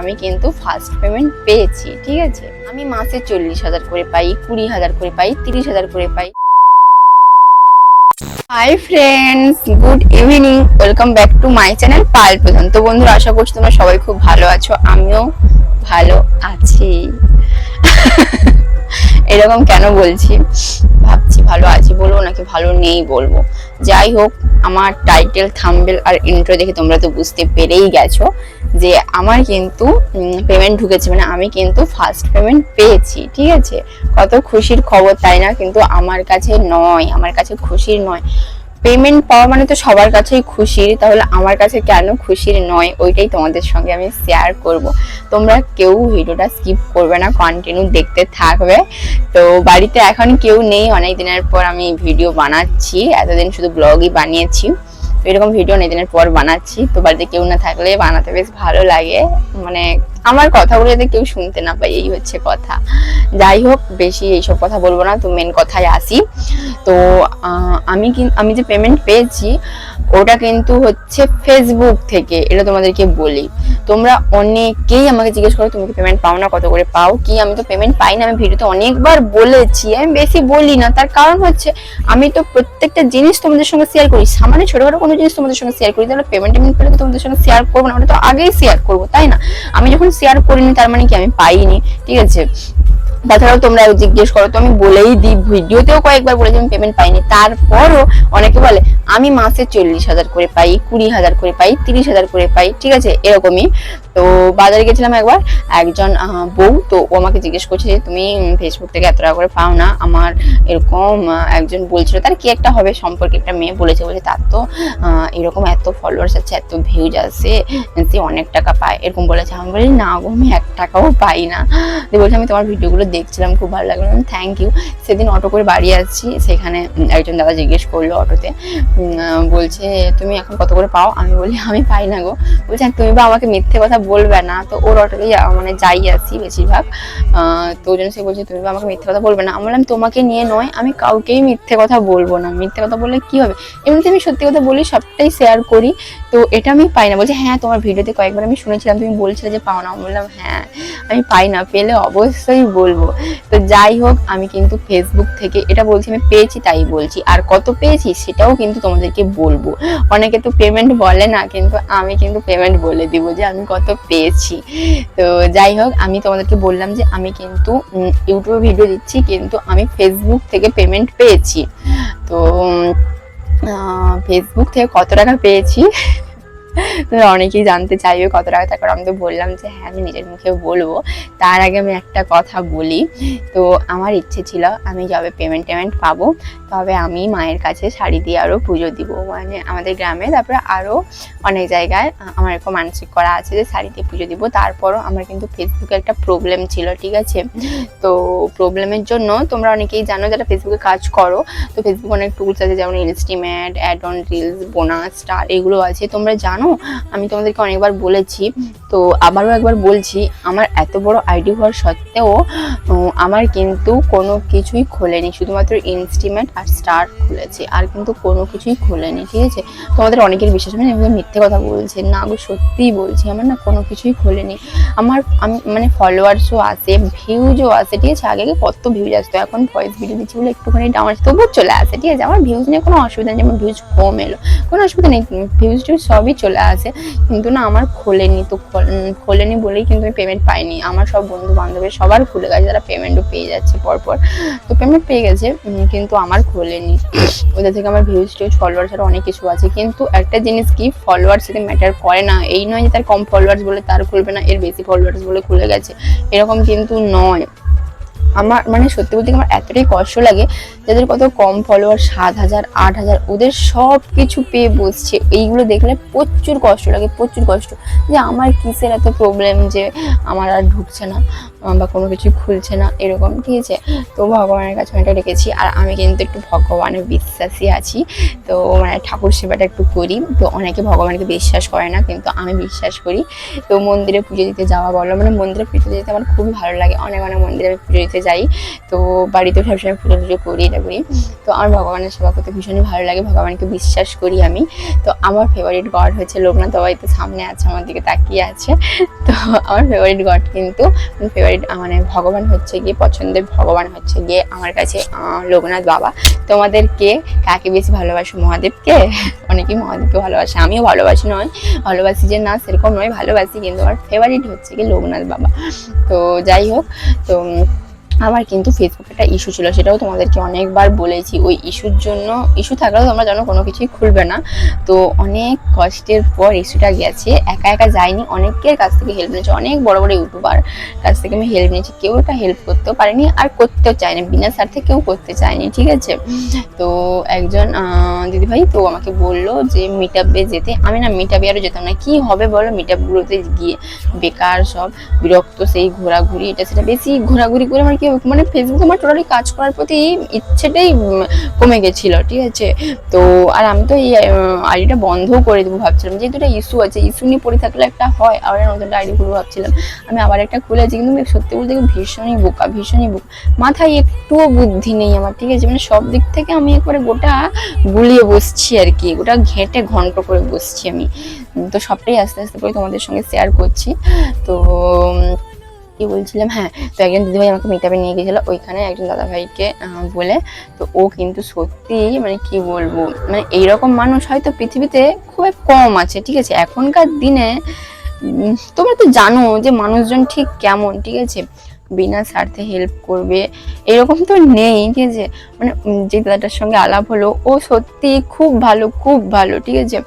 আমি কিন্তু first payment পেয়েছি, ঠিক আছে? আমি মাসে চল্লিশ হাজার করে পাই, কুড়ি হাজার করে পাই, তিরিশ হাজার করে পাই। Hi friends good evening welcome back to my channel Pal Pradhan তো বন্ধুরা, আশা করছি তোমরা সবাই খুব ভালো আছো, আমিও ভালো আছি। এরকম কেন বলছি? ভাবছি ভালো আছি বলব নাকি ভালো নেই বলব। যাই হোক আমার টাইটেল থাম্বেল আর ইন্ট্রো দেখে তোমরা তো বুঝতে পেরেই গেছো যে আমার কিন্তু পেমেন্ট ঢুকেছে। মানে আমি কিন্তু ফার্স্ট পেমেন্ট পেয়েছি, ঠিক আছে? কত খুশির খবর তাই না? কিন্তু আমার কাছে নয়, আমার কাছে খুশির নয়। পেমেন্ট পাওয়া মানে তো সবার কাছেই খুশির তাহলে আমার কাছে কেন খুশির নয়? ওইটাই তোমাদের সঙ্গে আমি শেয়ার করব। তোমরা কেউ ভিডিওটা স্কিপ করবে না কন্টিনিউ দেখতে থাকবে। তো বাড়িতে এখন কেউ নেই, অনেক দিনের পর আমি ভিডিও বানাচ্ছি, এতদিন শুধু ব্লগই বানিয়েছি। এরকম ভিডিও অনেকদিনের পর বানাচ্ছি। তো বাড়িতে কেউ না থাকলে বানাতে বেশ ভালো লাগে। মানে আমার কথাগুলো যাতে কেউ শুনতে না পাই এই হচ্ছে কথা। যাই হোক, বেশি এইসব কথা বলব না, তো মেন কথায় আসি। তো আমি আমি যে পেমেন্ট পেয়েছি ওটা কিন্তু হচ্ছে ফেসবুক থেকে, এটা তোমাদেরকে বলি। তোমরা অনেকেই আমাকে জিজ্ঞেস করো, তুমি কি পেমেন্ট পাও না? কত করে পাও? কি আমি তো পেমেন্ট পাই না? আমি ভিডিওতে অনেকবার বলেছি, আমি বেশি বলি না। তার কারণ হচ্ছে, আমি তো প্রত্যেকটা জিনিস তোমাদের সঙ্গে শেয়ার করি। সামান্য ছোটখাটো কোনো জিনিস তোমাদের সঙ্গে শেয়ার করি, তাহলে পেমেন্ট টেমেন্ট পেলে তোমাদের সঙ্গে শেয়ার করব না। ওটা তো আগেই শেয়ার করব, তাই না? আমি যখন শেয়ার করিনি, তার মানে কি আমি পাইনি? ঠিক আছে? তাছাড়াও তোমরা জিজ্ঞেস করো, তো আমি বলেই দিই, ভিডিওতেও কয়েকবার বলেছি, আমি পেমেন্ট পাইনি। তারপরও অনেকে বলে, আমি মাসে চল্লিশ হাজার করে পাই, কুড়ি হাজার করে পাই, তিরিশ হাজার করে পাই, ঠিক আছে, এরকমই। তো বাজারে গেছিলাম একবার, একজন বউ, তো ও আমাকে জিজ্ঞেস করছে যে, তুমি ফেসবুক থেকে এত টাকা করে পাও না? আমার এরকম একজন বলছিল, তার কি একটা হবে? সম্পর্কে একটা মেয়ে বলেছে বলে তার তো এরকম এত ফলোয়ার্স আছে, এত ভিউজ আছে, সে অনেক টাকা পায়। এরকম বলেছে। আমি বলি, না গো, আমি এক টাকাও পাই না। বলছে, আমি তোমার ভিডিওগুলো দেখছিলাম, খুব ভালো লাগল। থ্যাংক ইউ সেদিন অটো করে বাড়ি আসছি, সেখানে একজন দাদা জিজ্ঞেস করল অটোতে বলছে, তুমি এখন কত করে পাও? আমি বলি, আমি পাই না গো। বলছে, "আর তুমি বা আমাকে মিথ্যে কথা বলবে না। তো ওর অটোতে মানে যাই আসি বেশিরভাগ। তো ওই জন্য সে বলছে, তুমি বা আমাকে মিথ্যে কথা বলবে না। আমি বললাম, তোমাকে নিয়ে নয়, আমি কাউকেই মিথ্যে কথা বলব না। মিথ্যে কথা বললে কি হবে? এমনিতে আমি সত্যি কথা বলি, সবটাই শেয়ার করি। তো এটা আমি পাই না। বলছে হ্যাঁ তোমার ভিডিওতে কয়েকবার আমি শুনেছিলাম, তুমি বলছিলে যে পাও না। বললাম হ্যাঁ আমি পাই না। পেলে অবশ্যই বলব। তো যাই হোক, আমি কিন্তু ফেসবুক থেকে এটা বলছি, আমি পেয়েছি তাই বলছি। আর কত পেয়েছি সেটাও কিন্তু তোমাদেরকে বলব। অনেকে তো পেমেন্ট বলে না, কিন্তু আমি কিন্তু পেমেন্ট বলে দিব যে আমি কত পেয়েছি। তো যাই হোক, আমি তোমাদেরকে বললাম যে আমি কিন্তু ইউটিউবে ভিডিও দিচ্ছি, কিন্তু আমি ফেসবুক থেকে পেমেন্ট পেয়েছি। তো ফেসবুক থেকে কত টাকা পেয়েছি? অনেকেই জানতে চাইবে কত টাকা। তারপর আমি তো বললাম যে হ্যাঁ আমি নিজের মুখে বলব। তার আগে আমি একটা কথা বলি। তো আমার ইচ্ছে ছিল আমি যবে পেমেন্ট টেমেন্ট পাবো, তবে আমি মায়ের কাছে শাড়ি দিয়ে আরও পুজো দিব। মানে আমাদের গ্রামে তারপরে আরও অনেক জায়গায় আমার এরকম মানসিক করা আছে যে, শাড়ি দিয়ে পুজো দিব। তারপরও আমার কিন্তু ফেসবুকে একটা প্রবলেম ছিল, ঠিক আছে? তো প্রবলেমের জন্য তোমরা অনেকেই জানো যারা ফেসবুকে কাজ করো, তো ফেসবুকে অনেক টুলস আছে যেমন ইনস্টিমেট add on reels bonus star এগুলো আছে। তোমরা জানো আমি তোমাদেরকে অনেকবার বলেছি, তো আবারও একবার বলছি, আমার এত বড় আইডি হওয়ার সত্ত্বেও আমার কিন্তু কোনো কিছুই খোলেনি। শুধুমাত্র ইনস্টিমেট আর স্টার খুলেছে, আর কিন্তু কোনো কিছুই খোলেনি, ঠিক আছে? তোমাদের অনেকের বিশ্বাস মানে এগুলো মিথ্যে কথা বলছে। না গো, সত্যিই বলছি, আমার না কোনো কিছুই খোলেনি। আমার, আমি মানে ফলোয়ার্সও আসে ভিউজও আসে ঠিক আছে? আগে আগে কত ভিউজ আসতো, এখন ভয়েস ভিডিও দিচ্ছি বলে একটুখানি ডাউন আসে, তবুও চলে আসে, ঠিক আছে? আমার ভিউজ নিয়ে কোনো অসুবিধা নেই, যেমন ভিউজ কম এলো কোনো অসুবিধা নেই ভিউজ টিউজ সবই চলে আসে। কিন্তু না, আমার খোলেনি তো খোলেনি বলেই কিন্তু আমি পেমেন্ট পাইনি। আমার সব বন্ধু বান্ধবের সবার খুলে গেছে তারা পেমেন্টও পেয়ে যাচ্ছে পরপর। তো পেমেন্ট পেয়ে গেছে কিন্তু আমার খোলেনি। ওদের থেকে আমার ভিউজ টিউজ ফলোয়ার্স আরও অনেক কিছু আছে। কিন্তু একটা জিনিস কি ফলোয়ার্স সাথে ম্যাটার করে না, এই নয় যে তার কম ফলোয়ার্স বলে তার খুলবে না, এর বেশি ফলোয়ার্স বলে খুলে গেছে। এরকম কিন্তু নয়। আমার মানে সত্যি বলতে আমার এতটাই কষ্ট লাগে যাদের কত কম ফলোয়ার সাত হাজার, আট হাজার, ওদের সব কিছু পেয়ে বসছে। এইগুলো দেখলে প্রচুর কষ্ট লাগে, প্রচুর কষ্ট। যে আমার কিসের এত প্রবলেম যে আমার আর ঢুকছে না? বা কোনো কিছু খুলছে না, এরকম ঠিক আছে? তো ভগবানের কাছে অনেকটা রেখেছি আর আমি কিন্তু একটু ভগবানের বিশ্বাসী আছি। তো মানে ঠাকুর সেবাটা একটু করি, তো অনেকে ভগবানকে বিশ্বাস করে না, কিন্তু আমি বিশ্বাস করি। তো মন্দিরে পুজো দিতে যাওয়া বলো মানে মন্দিরে পুজো দিতে আমার খুবই ভালো লাগে, অনেক অনেক মন্দিরে আমি পুজো দিতে যাই। তো বাড়িতেও সবসময় পুজো পুজো করি, এটা করি। তো আমার ভগবানের সেবা করতে ভীষণই ভালো লাগে, ভগবানকে বিশ্বাস করি আমি। তো আমার ফেভারিট গড হচ্ছে লোকনাথ বাবাই তো সামনে আছে, আমার দিকে তাকিয়ে আছে। তো আমার ফেভারিট গড কিন্তু ফেভারিট মানে ভগবান হচ্ছে গিয়ে, পছন্দের ভগবান হচ্ছে গিয়ে আমার কাছে লোকনাথ বাবা। তোমাদেরকে কাকে বেশি ভালোবাসো, মহাদেবকে? অনেকেই মহাদেবকে ভালোবাসে। আমিও ভালোবাসি নয়, ভালোবাসি যে না, সেরকম নয়, ভালোবাসি, কিন্তু আমার ফেভারিট হচ্ছে গিয়ে লোকনাথ বাবা। তো যাই হোক, তো আমার কিন্তু ফেসবুকে একটা ইস্যু ছিল, সেটাও তোমাদেরকে অনেকবার বলেছি। ওই ইস্যুর জন্য ইস্যু থাকলেও তোমরা জানো কোনো কিছুই খুলবে না। তো অনেক কষ্টের পর ইস্যুটা গেছে। একা একা যায়নি অনেকের কাছ থেকে হেল্প নিয়েছে। অনেক বড় বড় ইউটিউবার কাছ থেকে আমি হেল্প নিয়েছি। কেউ এটা হেল্প করতেও পারেনি আর করতেও চায়নি। বিনা স্বার্থে কেউ করতে চায়নি, ঠিক আছে? তো একজন দিদিভাই তো আমাকে বলল যে মিট আপে যেতে। আমি না মিট আপে আরও যেতাম না। কি হবে বলো? মিট আপগুলোতে গিয়ে বেকার সব, বিরক্ত সেই ঘোরাঘুরি, এটা সেটা বেশি ঘোরাঘুরি করে আমার কি? মানে ফেসবুকে আমার টোটালি কাজ করার প্রতি ইচ্ছেটাই কমে গেছিল, ঠিক আছে? তো, আর আমি তো এই আইডিটা বন্ধও করে দেবো ভাবছিলাম। যেহেতু এটা ইস্যু আছে ইস্যু নিয়ে পড়ে থাকলে একটা হয়, আবার নতুন আইডি খুলবো ভাবছিলাম। আমি আবার একটা খুলেছি কিন্তু আমি সত্যি বলতে ভীষণই বোকা ভীষণই বোকা। মাথায় একটুও বুদ্ধি নেই আমার, ঠিক আছে? মানে সব দিক থেকে আমি একবারে গোটা গুলিয়ে বসছি আর কি, গোটা ঘেঁটে ঘন্ট করে বসছি আমি। তো সবটাই আস্তে আস্তে করে তোমাদের সঙ্গে শেয়ার করছি। তো কি বলছিলাম? হ্যাঁ তো একজন দিদিভাই আমাকে মিটাপে নিয়ে গেছিল ওইখানে একজন দাদাভাইকে বলে তো ও কিন্তু সত্যি মানে কি বলব মানে এইরকম মানুষ হয়তো পৃথিবীতে খুব কম আছে ঠিক আছে? এখনকার দিনে তোমরা তো জানো যে মানুষজন ঠিক কেমন ঠিক আছে? বিনা স্বার্থে হেল্প করবে এরকম তো নেই ঠিক আছে? মানে যে দাদাটার সঙ্গে আলাপ হলো ও সত্যি খুব ভালো খুব ভালো ঠিক আছে?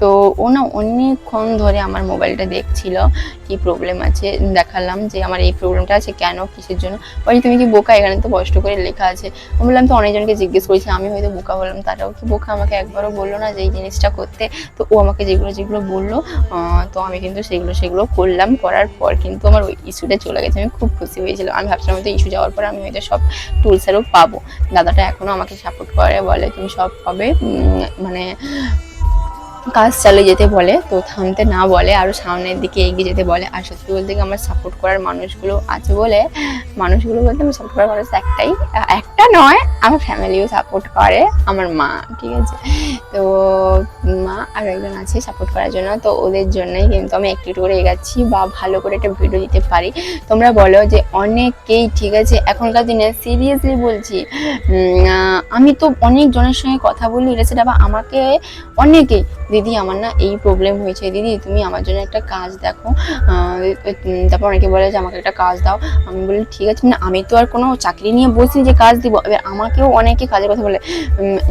তো ও না অনেকক্ষণ ধরে আমার মোবাইলটা দেখছিল কি প্রবলেম আছে? দেখালাম যে আমার এই প্রবলেমটা আছে কেন, কিসের জন্য? বলছি তুমি কি বোকা? এখানে তো কষ্ট করে লেখা আছে। আমি বললাম, তো অনেকজনকে জিজ্ঞেস করেছি, আমি হয়তো বোকা বললাম তারাও কি বোকা? আমাকে একবারও বলল না যে, এই জিনিসটা করতে। তো ও আমাকে যেগুলো যেগুলো বলল তো আমি কিন্তু সেগুলো সেগুলো করলাম। করার পর কিন্তু আমার ওই ইস্যুটা চলে গেছে। আমি খুব খুশি হয়েছিলাম। আমি ভাবছিলাম হয়তো ইস্যু যাওয়ার পর আমি হয়তো সব টুলস আরও পাবো। দাদাটা এখনও আমাকে সাপোর্ট করে, বলে, তুমি সব পাবে। মানে কাজ চালিয়ে যেতে বলে, তো থামতে না বলে, আরও সামনের দিকে এগিয়ে যেতে বলে। আর সত্যি বলতে কি, আমার সাপোর্ট করার মানুষগুলো আছে বলে, মানুষগুলো বলতে আমার সাপোর্ট করার মানুষ একটাই। একটা নয়, আমার ফ্যামিলিও সাপোর্ট করে, আমার মা, ঠিক আছে? তো মা আর একজন আছে সাপোর্ট করার জন্য, তো ওদের জন্যই কিন্তু আমি একটু একটু করে এগাচ্ছি বা ভালো করে একটা ভিডিও দিতে পারি। তোমরা বলো যে অনেকেই ঠিক আছে? এখনকার দিনে সিরিয়াসলি বলছি আমি তো অনেক জনের সঙ্গে কথা বলি, এটা সেটা বা আমাকে অনেকেই দিদি, আমার না এই প্রবলেম হয়েছে। দিদি, তুমি আমার জন্য একটা কাজ দেখো। তারপর অনেকে বলে যে, আমাকে একটা কাজ দাও। আমি বলি, ঠিক আছে। মানে আমি তো আর কোনো চাকরি নিয়ে বসি যে কাজ দিব। এবার আমাকেও অনেকে কাজের কথা বলে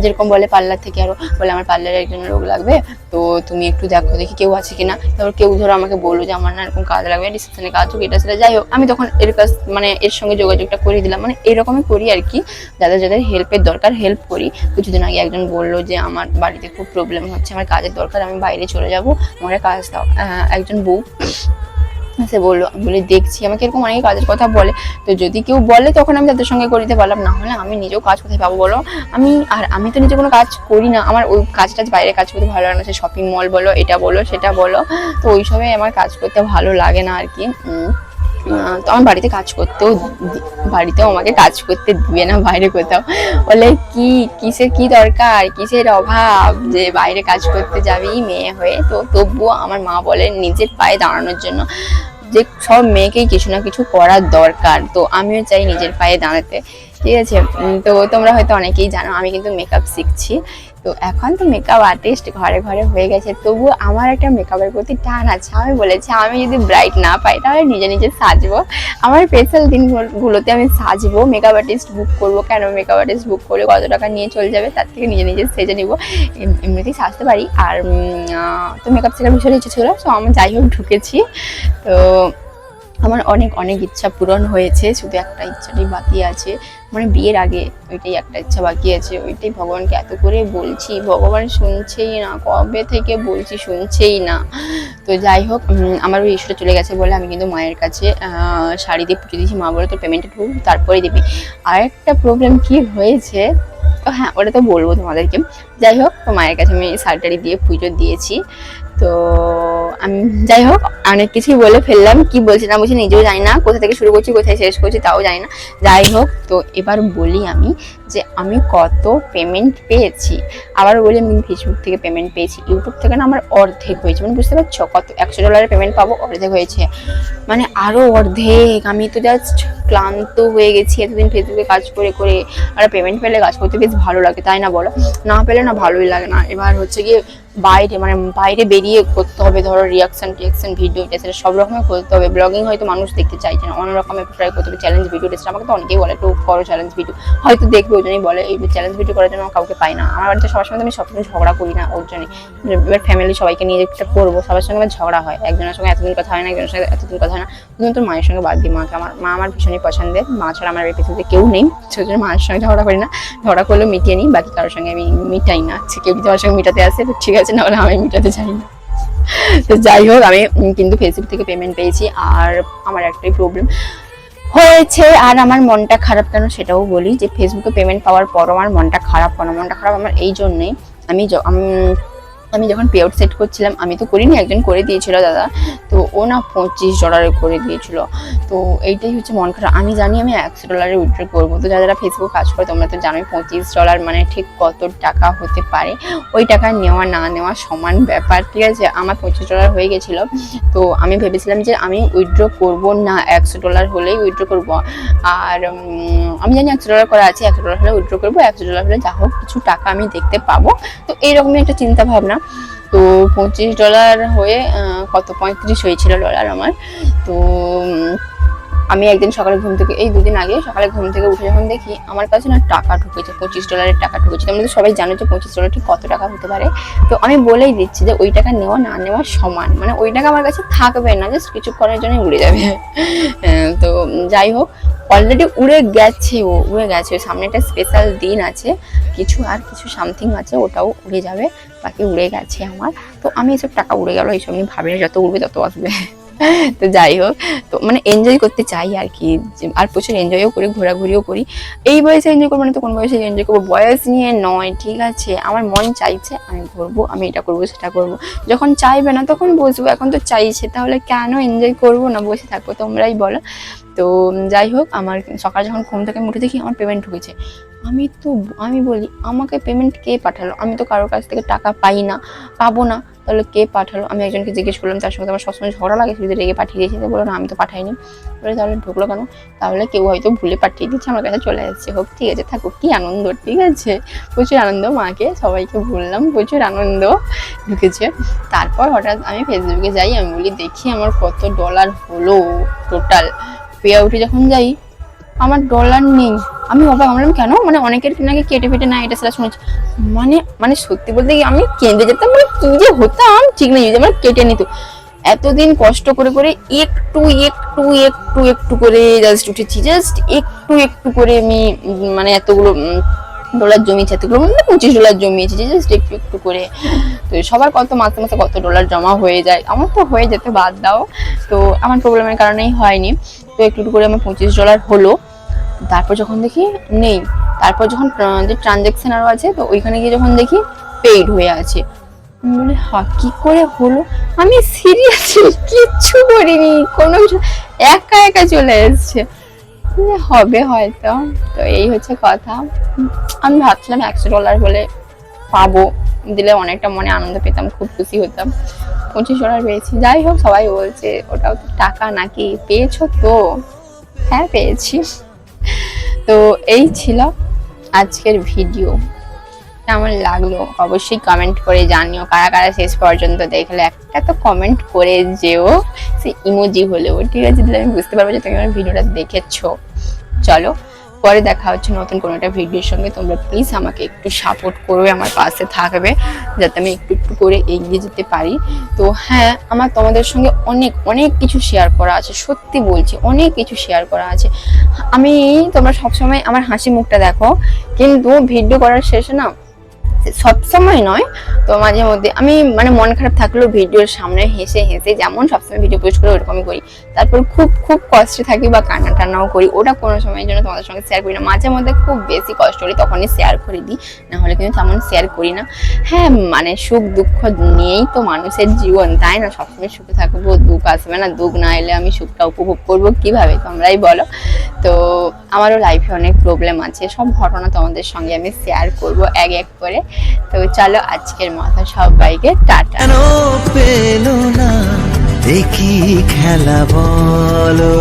যেরকম বলে পার্লার থেকে আরও বলে, আমার পার্লারে একজন লোক লাগবে। তো তুমি একটু দেখো, দেখি কেউ আছে কিনা। তারপর কেউ ধরো আমাকে বলল যে, আমার না এরকম কাজ লাগবে রিসেপশনে কাজ হোক, এটা সেটা, যাই হোক। আমি তখন এর কাজ মানে এর সঙ্গে যোগাযোগটা করে দিলাম। মানে এরকমই করি আর কি। যাদের যাদের হেল্পের দরকার হেল্প করি। কিছুদিন আগে একজন বলল যে, আমার বাড়িতে খুব প্রবলেম হচ্ছে, আমার কাজের দরকার, আমি বাইরে চলে যাব। আমার কাজ দাও একজন বউ, সে বলল, আমি বলি, দেখছি, আমাকে এরকম অনেকে কাজের কথা বলে। তো যদি কেউ বলে, তখন আমি তাদের সঙ্গে করে দিতে পারলাম। না হলে আমি নিজেও কাজ কোথায় পাবো বলো। আমি, আর আমি তো নিজে কোনো কাজ করি না। আমার ওই কাজটা বাইরে কাজ করতে ভালো লাগে না, সে শপিং মল বলো, এটা বলো, সেটা বলো। তো ওইসবে আমার কাজ করতে ভালো লাগে না আর কি। আমার বাড়িতে কাজ করতেও বাড়িতেও আমাকে কাজ করতে দিবে না বাইরে কোথাও। বলে, কি, কিসের, কি দরকার? কিসের অভাব যে বাইরে কাজ করতে যাবি মেয়ে হয়ে? তো তবুও আমার মা বলে, নিজের পায়ে দাঁড়ানোর জন্য যে সব মেয়েকেই কিছু না কিছু করার দরকার। তো আমিও চাই নিজের পায়ে দাঁড়াতে। ঠিক আছে তো তোমরা হয়তো অনেকেই জানো, আমি কিন্তু মেকআপ শিখছি। তো এখন তো মেকআপ আর্টিস্ট ঘরে ঘরে হয়ে গেছে, তবু আমার একটা মেকআপের প্রতি টান আছে। আমি বলেছি, আমি যদি ব্রাইট না পাই, তাহলে নিজে নিজে সাজবো। আমার স্পেশাল দিনগুলোতে আমি সাজবো মেকআপ আর্টিস্ট বুক করব। কেন মেকআপ আর্টিস্ট বুক করে কত টাকা নিয়ে চলে যাবে? তার থেকে নিজে নিজে সেজে নিবো। এমনিতেই সাজতে পারি। আর তো মেকআপ শেখার ভীষণ ইচ্ছে ছিল সো আমি যাই হোক ঢুকেছি। তো আমার অনেক অনেক ইচ্ছা পূরণ হয়েছে, শুধু একটা ইচ্ছাটাই বাকি আছে। মানে বিয়ের আগে ওইটাই একটা ইচ্ছা বাকি আছে, ওইটাই ভগবানকে এত করে বলছি, ভগবান শুনছেই না, কবে থেকে বলছি শুনছেই না। তো যাই হোক আমার ওই ইস্যুটা চলে গেছে বলে আমি কিন্তু মায়ের কাছে শাড়ি দিয়ে পুজো দিয়েছি, মা বলে তোর পেমেন্টটা ঢুক তারপরে দিবি। আর একটা প্রবলেম কি হয়েছে? তো হ্যাঁ ওটা তো বলব তোমাদেরকে। যাই হোক, তো মায়ের কাছে আমি শাড়ি টাড়ি দিয়ে পুজো দিয়েছি। তো আমি যাই হোক, অনেক কিছুই বলে ফেললাম। কি বলছি না বলছি নিজেও জানি না। কোথা থেকে শুরু করছি, কোথায় শেষ করছি তাও জানি না। যাই হোক, তো এবার বলি আমি যে আমি কত পেমেন্ট পেয়েছি। আবার বলি আমি ফেসবুক থেকে পেমেন্ট পেয়েছি। ইউটিউব থেকে না আমার অর্ধেক হয়েছে। মানে বুঝতে পারছ কত? একশো ডলারের পেমেন্ট পাবো, অর্ধেক হয়েছে। মানে আরও অর্ধেক। আমি তো জাস্ট ক্লান্ত হয়ে গেছি এতদিন ফেসবুকে কাজ করে করে। আর পেমেন্ট পেলে কাজ করতে বেশ ভালো লাগে, তাই না বলো? না পেলে না ভালোই লাগে না। এবার হচ্ছে গিয়ে বাইরে মানে বাইরে বেরিয়ে করতে হবে, ধরো রিয়াকশন টিয়াকশন ভিডিও টেস্ট সব রকমের করতে হবে। ব্লগিং হয়তো মানুষ দেখতে চাইছে না অন্য রকমের ট্রাই করতে হবে। চ্যালেঞ্জ ভিডিও টেস্ট আমাকে তো অনেকেই বলে, একটু করো চ্যালেঞ্জ ভিডিও হয়তো দেখবে, ওই জন্যই বলে, এই চ্যালেঞ্জ ভিডিও করার জন্য কাউকে পাই না। আমার বাড়িতে সবার সঙ্গে আমি সবসময় ঝগড়া করি না, ওর জন্যই এবার ফ্যামিলি সবাইকে নিয়ে যেটা করব, সবার সঙ্গে আমার ঝগড়া হয়। একজনের সঙ্গে এতদিন কথা হয় না, একজনের সঙ্গে এতদিন কথা হয় না। শুধুমাত্র মায়ের সঙ্গে বাদ দিই, মাকে। আমার, মা আমার ভীষণই পছন্দের। মা ছাড়া আমার পৃথিবীতে কেউ নেই, সেই জন্য মায়ের সঙ্গে ঝগড়া করি না। ঝগড়া করলেও মিটিয়ে নিই, বাকি কারোর সঙ্গে আমি মিটাই না। কেউ যদি আমার সঙ্গে মিটাতে আসে, তো ঠিক আছে। না হলে আমি মিটাতে চাই না। তো যাই হোক, আমি কিন্তু ফেসবুক থেকে পেমেন্ট পেয়েছি আর আমার একটাই প্রবলেম হয়েছে আর আমার মনটা খারাপ কেন সেটাও বলি যে ফেসবুকে পেমেন্ট পাওয়ার পরও আমার মনটা খারাপ কেন? মনটা খারাপ আমার এই জন্যেই আমি আম- যখন পে আউট সেট করছিলাম, আমি তো করিনি, একজন করে দিয়েছিল দাদা। তো ও না পঁচিশ ডলারে করে দিয়েছিল। তো এইটাই হচ্ছে মন খারাপ। আমি জানি আমি একশো ডলারে উইথড্র করব। তো যারা ফেসবুক কাজ করে, তোমরা তো জানোই পঁচিশ ডলার মানে ঠিক কত টাকা হতে পারে। ওই টাকা নেওয়া না নেওয়া সমান ব্যাপার, ঠিক আছে? আমার পঁচিশ ডলার হয়ে গেছিল। তো আমি ভেবেছিলাম যে আমি উইথড্র করব না, একশো ডলার হলেই উইথড্র করব। আর আমি জানি একশো ডলার করা আছে, একশো ডলার হলে উইথড্র করব, একশো ডলার হলে যা হোক কিছু টাকা আমি দেখতে পাবো। তো এইরকমই একটা চিন্তা ভাবনা তো পঁচিশ ডলার হয়ে কত? পঁয়ত্রিশ হয়েছিল ডলার আমার। তো আমি একদিন সকালে ঘুম থেকে এই দুদিন আগে সকালে ঘুম থেকে উঠে যখন দেখি আমার কাছে না টাকা ঢুকেছে পঁচিশ ডলারের টাকা ঢুকেছে। তোমরা তো সবাই জানো যে পঁচিশ ডলার ঠিক কত টাকা হতে পারে। তো আমি বলেই দিচ্ছি যে ওই টাকা নেওয়া না নেওয়া সমান। মানে ওই টাকা আমার কাছে থাকবে না জাস্ট কিছু করার জন্য উড়ে যাবে। আহ, তো যাই হোক অলরেডি উড়ে গেছে ও, উড়ে গেছে। সামনে একটা স্পেশাল দিন আছে। কিছু আর কিছু সামথিং আছে, ওটাও উড়ে যাবে। বাকি উড়ে গেছে আমার। তো আমি এসব টাকা উড়ে গেল, এইসব নিয়ে ভাবি না যত উড়বে তত আসবে। তো যাই হোক, তো মানে এনজয় করতে চাই আর কি আর প্রচুর এনজয়ও করি, ঘোরাঘুরিও করি। এই বয়সে এনজয় করব না তো কোন বয়সে এনজয় করব? বয়স নিয়ে নয়, ঠিক আছে। আমার মন চাইছে আমি ঘুরবো, আমি এটা করব, সেটা করব। যখন চাইবে না তখন বসবো, এখন তো চাইছে, তাহলে কেন এনজয় করব না বসে থাকব তোমরাই বলো। তো যাই হোক, আমার সকাল যখন ঘুম থেকে উঠে দেখি আমার পেমেন্ট ঢুকেছে। আমি তো, আমি বলি, আমাকে পেমেন্ট কে পাঠালো? আমি তো কারোর কাছ থেকে টাকা পাই না, পাবো না। তাহলে কে পাঠালো? আমি একজনকে জিজ্ঞেস করলাম, তার সঙ্গে আমার সবসময় ঝগড়া লাগে যদি রেগে পাঠিয়ে দিয়েছে। বলল, না, আমি তো পাঠাইনি। বলে, তাহলে ঢুকলো কেন? তাহলে কেউ হয়তো ভুলে পাঠিয়ে দিচ্ছে আমার কাছে চলে যাচ্ছে হোক, ঠিক আছে থাকুক কি আনন্দ? ঠিক আছে। প্রচুর আনন্দ, মাকে সবাইকে বললাম প্রচুর আনন্দ। ঢুকেছে। তারপর হঠাৎ আমি ফেসবুকে যাই, আমি বলি, দেখি আমার কত ডলার হলো টোটাল পে আউটে যখন যাই। আমার ডলার নেই। আমি অবাক আমরা কেন? মানে অনেকের নাকি কেটে ফেটে না এটা সেটা শুনেছি। মানে মানে সত্যি বলতে কি আমি কেঁদে যেতাম মানে কি যে হতাম, ঠিক নেই আমার কেটে নিত। এতদিন কষ্ট করে করে একটু একটু একটু একটু করে জাস্ট উঠেছি জাস্ট একটু একটু করে আমি মানে এতগুলো ডলার জমিয়েছি, এতগুলো মানে পঁচিশ ডলার জমিয়েছি জাস্ট একটু একটু করে। তো সবার কত, মাসে মাসে কত ডলার জমা হয়ে যায়, আমার তো হয়ে যেতে বাদ দাও। তো আমার প্রবলেমের কারণেই হয়নি। তো একটু একটু করে আমার পঁচিশ ডলার হলো। তারপর যখন দেখি নেই, তারপর যখন যে ট্রানজ্যাকশন আরও আছে, তো ওইখানে গিয়ে যখন দেখি পেইড হয়ে আছে। বলি, হা, কি করে হলো? আমি সিরিয়াসলি কিচ্ছু করিনি, কোনো কিছু, একা একা চলে এসছে। হবে হয়তো। তো এই হচ্ছে কথা। আমি ভাবছিলাম একশো ডলার বলে পাবো, দিলে অনেকটা মনে আনন্দ পেতাম, খুব খুশি হতাম। পঁচিশ ডলার পেয়েছি। যাই হোক, সবাই বলছে, ওটাও তো টাকা নাকি? পেয়েছ তো? হ্যাঁ পেয়েছি। তো এই ছিল আজকের ভিডিও। কেমন লাগল? অবশ্যই কমেন্ট করে জানিও। কারা কারা শেষ পর্যন্ত দেখলে একটা তো কমেন্ট করে যেও। সে ইমোজি হলেও। ঠিক আছে, তাহলে আমি বুঝতে পারব যে তুমি আমার ভিডিওটা দেখেছ। চলো। পরে দেখা হচ্ছে নতুন কোনো একটা ভিডিওর সঙ্গে। তোমরা প্লিজ আমাকে একটু সাপোর্ট করবে আমার পাশে থাকবে, যাতে আমি একটু একটু করে এগিয়ে যেতে পারি। তো হ্যাঁ আমার তোমাদের সঙ্গে অনেক অনেক কিছু শেয়ার করা আছে, সত্যি বলছি, অনেক কিছু শেয়ার করা আছে। আমি তোমরা সবসময় আমার হাসি মুখটা দেখো, কিন্তু ভিডিও করার শেষে না সব সময় নয়। তো মাঝে মধ্যে আমি মানে মন খারাপ থাকলেও ভিডিওর সামনে হেসে হেসে যেমন সবসময় ভিডিও পোস্ট করি, ওরকমই করি। তারপর খুব খুব কষ্টে থাকি বা কান্না টান্নাও করি। ওটা কোনো সময়ের জন্য তোমাদের সঙ্গে শেয়ার করি না। মাঝে মধ্যে খুব বেশি কষ্ট করি, তখনই শেয়ার করে দিই। না হলে কিন্তু তেমন শেয়ার করি না। হ্যাঁ মানে সুখ দুঃখ নিয়েই তো মানুষের জীবন, তাই না? সবসময় সুখে থাকব, দুঃখ আসবে না। দুঃখ না এলে আমি সুখটা উপভোগ করব কীভাবে? তোমরাই বলো। তো আমারও লাইফে অনেক প্রবলেম আছে। সব ঘটনা তোমাদের সঙ্গে আমি শেয়ার করব এক এক করে। তো চলো আজকের মতো সবাইকে টাটা। না? দেখি খেলা বলো